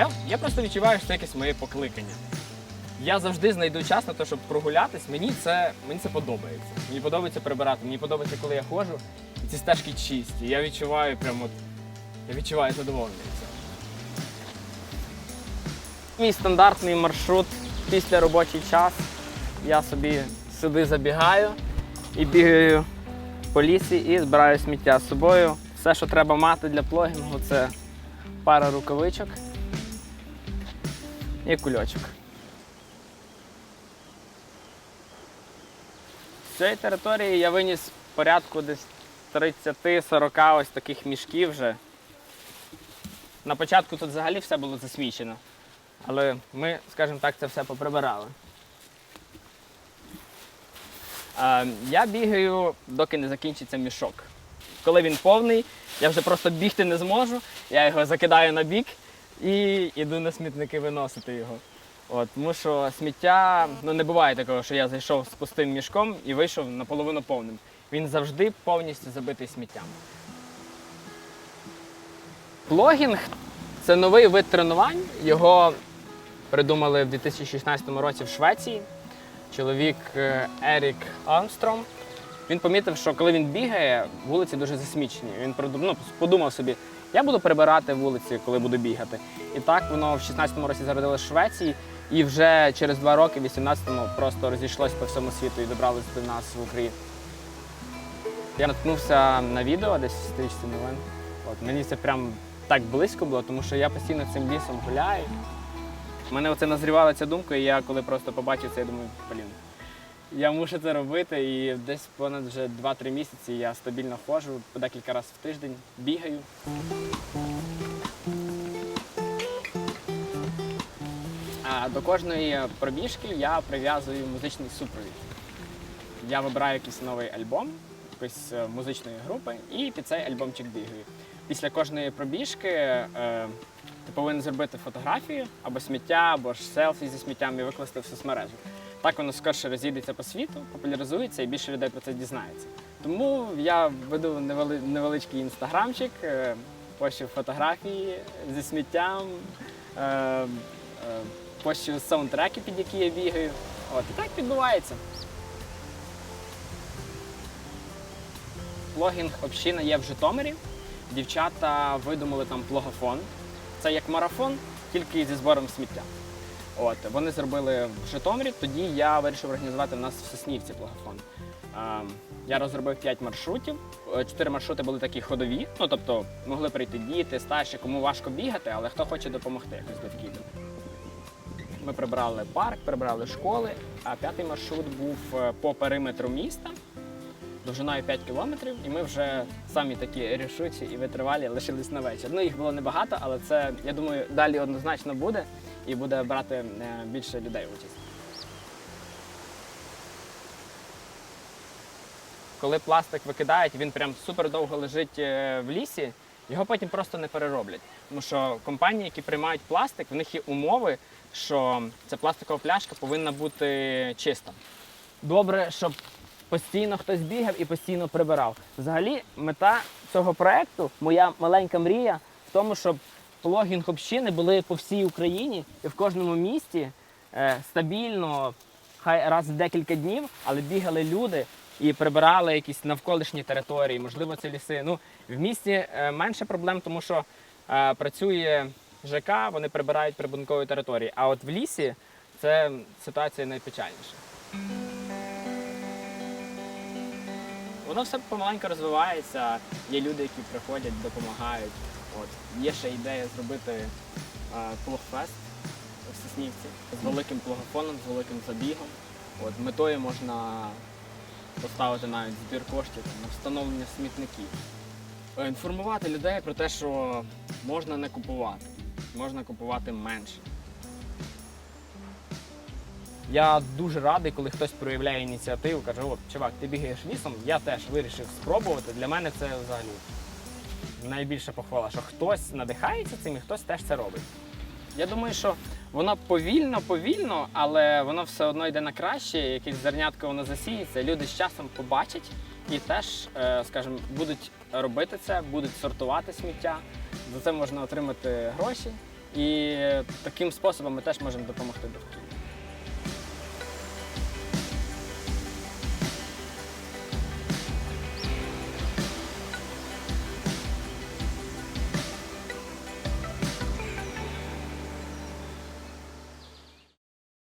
Я, я просто відчуваю, що це якесь моє покликання. Я завжди знайду час на те, щоб прогулятись. Мені це, мені це подобається. Мені подобається прибирати. Мені подобається, коли я ходжу, і ці стежки чисті. Я відчуваю прямо я відчуваю задоволення. Мій стандартний маршрут після робочий час. Я собі сюди забігаю і бігаю по лісі і збираю сміття з собою. Все, що треба мати для плогінгу, це пара рукавичок і кульочок. З цієї території я виніс порядку десь 30-40 ось таких мішків вже. На початку тут взагалі все було засмічено. Але ми, скажімо так, це все поприбирали. Я бігаю, доки не закінчиться мішок. Коли він повний, я вже просто бігти не зможу, я його закидаю на бік і йду на смітники виносити його. От, тому що сміття, ну не буває такого, що я зайшов з пустим мішком і вийшов наполовину повним. Він завжди повністю забитий сміттям. Плогінг це новий вид тренувань. Його придумали в 2016 році в Швеції. Чоловік е, Ерік Армстронг. Він помітив, що коли він бігає, вулиці дуже засмічені. Він ну, подумав собі, я буду прибирати вулиці, коли буду бігати. І так воно в 16-му році зародилось в Швеції, і вже через два роки, в 18-му, просто розійшлось по всьому світу і добралось до нас в Україну. Я наткнувся на відео десь в стрічці новин. От, мені це прям так близько було, тому що я постійно цим лісом гуляю. У мене оце назрівала ця думка, і я коли просто побачив це, я думаю, блін, я мушу це робити. І десь понад вже 2-3 місяці я стабільно ходжу, по декілька разів в тиждень бігаю. А до кожної пробіжки я прив'язую музичний супровід. Я вибираю якийсь новий альбом, якоїсь е, музичної групи, і під цей альбомчик бігаю. Після кожної пробіжки е, ти повинен зробити фотографію або сміття, або ж селфі зі сміттям і викласти в соцмережу. Так воно скорше розійдеться по світу, популяризується і більше людей про це дізнається. Тому я веду невеличкий інстаграмчик, е, пощу фотографії зі сміттям, е, е, пощу саундтреки, під які я бігаю. От і так відбувається. Плогінг община є в Житомирі. Дівчата видумали там плогофон. Це як марафон, тільки зі збором сміття. От, вони зробили в Житомирі, тоді я вирішив організувати в нас в Соснівці плогофон. Ем, я розробив 5 маршрутів. Е, Чотири маршрути були такі ходові, ну тобто могли прийти діти, старші, кому важко бігати, але хто хоче допомогти якось довкілля. Ми прибрали парк, прибрали школи, а п'ятий маршрут був е, по периметру міста довжиною 5 кілометрів, і ми вже самі такі рішучі і витривалі лишились на вечір. Ну, їх було небагато, але це, я думаю, далі однозначно буде і буде брати е, більше людей участь. Коли пластик викидають, він прям супер довго лежить е, в лісі, його потім просто не перероблять. Тому що компанії, які приймають пластик, в них є умови, що ця пластикова пляшка повинна бути чиста. Добре, щоб постійно хтось бігав і постійно прибирав. Взагалі, мета цього проекту, моя маленька мрія, в тому, щоб плогінг общини були по всій Україні і в кожному місті е, стабільно, хай раз в декілька днів, але бігали люди і прибирали якісь навколишні території, можливо, це ліси. Ну, в місті е, менше проблем, тому що е, працює ЖК, вони прибирають прибункові території. А от в лісі це ситуація найпечальніша. Воно все помаленьку розвивається. Є люди, які приходять, допомагають. От. Є ще ідея зробити плогфест в Соснівці з великим плогофоном, з великим забігом. От. Метою можна поставити навіть збір коштів на встановлення смітників. Е, Інформувати людей про те, що можна не купувати, можна купувати менше. Я дуже радий, коли хтось проявляє ініціативу, каже, от, чувак, ти бігаєш лісом, я теж вирішив спробувати. Для мене це взагалі найбільша похвала, що хтось надихається цим і хтось теж це робить. Я думаю, що воно повільно, повільно, але воно все одно йде на краще, якесь зернятко воно засіється, люди з часом побачать і теж, е, скажімо, будуть робити це, будуть сортувати сміття. За це можна отримати гроші, І таким способом ми теж можемо допомогти довкіллю.